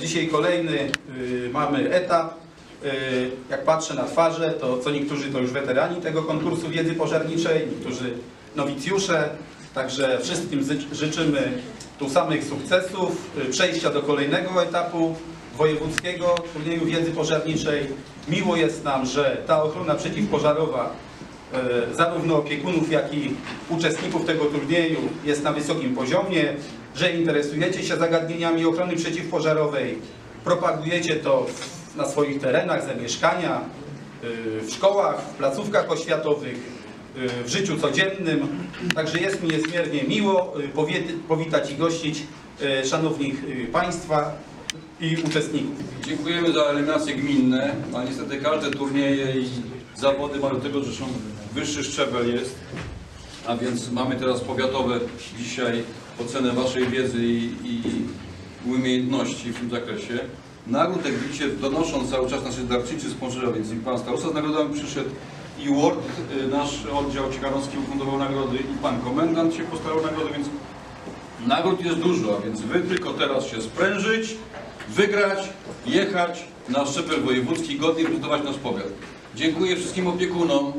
Dzisiaj kolejny y, mamy etap. Y, jak patrzę na twarze, to co niektórzy to już weterani tego konkursu wiedzy pożarniczej, niektórzy nowicjusze. Także wszystkim zy- życzymy tu samych sukcesów, y, przejścia do kolejnego etapu wojewódzkiego turnieju wiedzy pożarniczej. Miło jest nam, że ta ochrona przeciwpożarowa zarówno opiekunów, jak i uczestników tego turnieju jest na wysokim poziomie, że interesujecie się zagadnieniami ochrony przeciwpożarowej, propagujecie to na swoich terenach, zamieszkania, y, w szkołach, w placówkach oświatowych, y, w życiu codziennym. Także jest mi niezmiernie miło powitać i gościć szanownych Państwa i uczestników. Dziękujemy za eliminacje gminne, a niestety każde turnieje i zawody mają tego, że są wyższy szczebel jest, a więc mamy teraz powiatowe dzisiaj ocenę Waszej wiedzy i, i umiejętności w tym zakresie. Nagród, jak widzicie, donoszą cały czas nasi darczyńcy sponsorzy, więc i Pan Starosta z nagrodami przyszedł i WORD, y, nasz oddział Ciechanowski ufundował nagrody i Pan Komendant się postarał nagrody, więc Nagród jest dużo, a więc wy tylko teraz się sprężyć, wygrać, jechać na szczebel wojewódzki, godnie reprezentować nasz powiat. Dziękuję wszystkim opiekunom,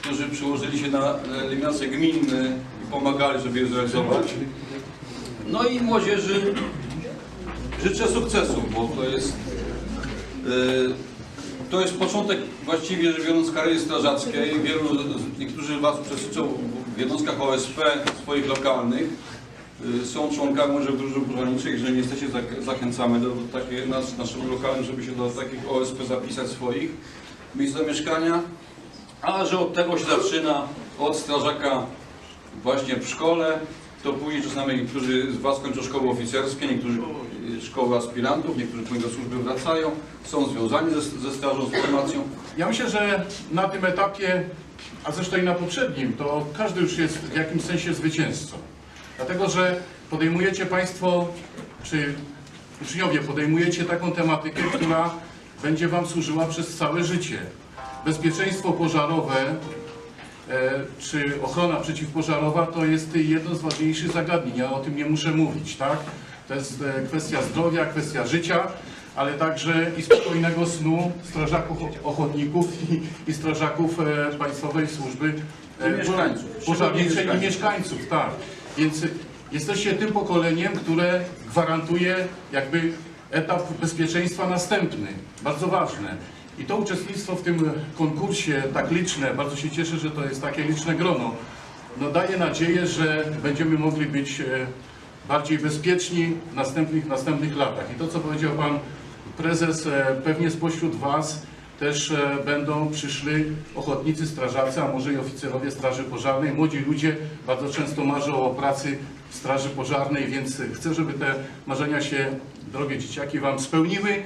którzy przyłożyli się na eliminacje gminne i pomagali, żeby je zrealizować. No i młodzieży życzę sukcesu, bo to jest e, to jest początek właściwie biorąc kariery strażackiej. Wielu, niektórzy z Was uczestniczą w jednostkach OSP swoich lokalnych. Y, Są członkami może drużyn pożarniczych, jeżeli jesteście, zachęcamy do takiej, nas, naszym lokalnym, żeby się do takich OSP zapisać swoich miejsc zamieszkania. A że od tego się zaczyna, od strażaka właśnie w szkole, to później czasami niektórzy z Was kończą szkoły oficerskie, niektórzy y, szkoły aspirantów, niektórzy później do służby wracają, są związani ze, ze strażą, z formacją. Ja myślę, że na tym etapie, a zresztą i na poprzednim, to każdy już jest w jakimś sensie zwycięzcą. Dlatego, że podejmujecie Państwo, czy uczniowie podejmujecie taką tematykę, która będzie Wam służyła przez całe życie. Bezpieczeństwo pożarowe e, czy ochrona przeciwpożarowa to jest jedno z ważniejszych zagadnień. Ja o tym nie muszę mówić, tak? To jest e, kwestia zdrowia, kwestia życia, ale także i spokojnego snu strażaków ochotników i, i strażaków e, Państwowej Służby mieszkańców. pożarniczej i mieszkańców, tak. Więc jesteście tym pokoleniem, które gwarantuje jakby etap bezpieczeństwa następny, bardzo ważne. I to uczestnictwo w tym konkursie tak liczne, bardzo się cieszę, że to jest takie liczne grono, no daje nadzieję, że będziemy mogli być e, bardziej bezpieczni w następnych, następnych latach. I to, co powiedział Pan Prezes, e, pewnie spośród Was też e, będą przyszli ochotnicy, strażacy, a może i oficerowie Straży Pożarnej. Młodzi ludzie bardzo często marzą o pracy w Straży Pożarnej, więc chcę, żeby te marzenia się, drogie dzieciaki, Wam spełniły.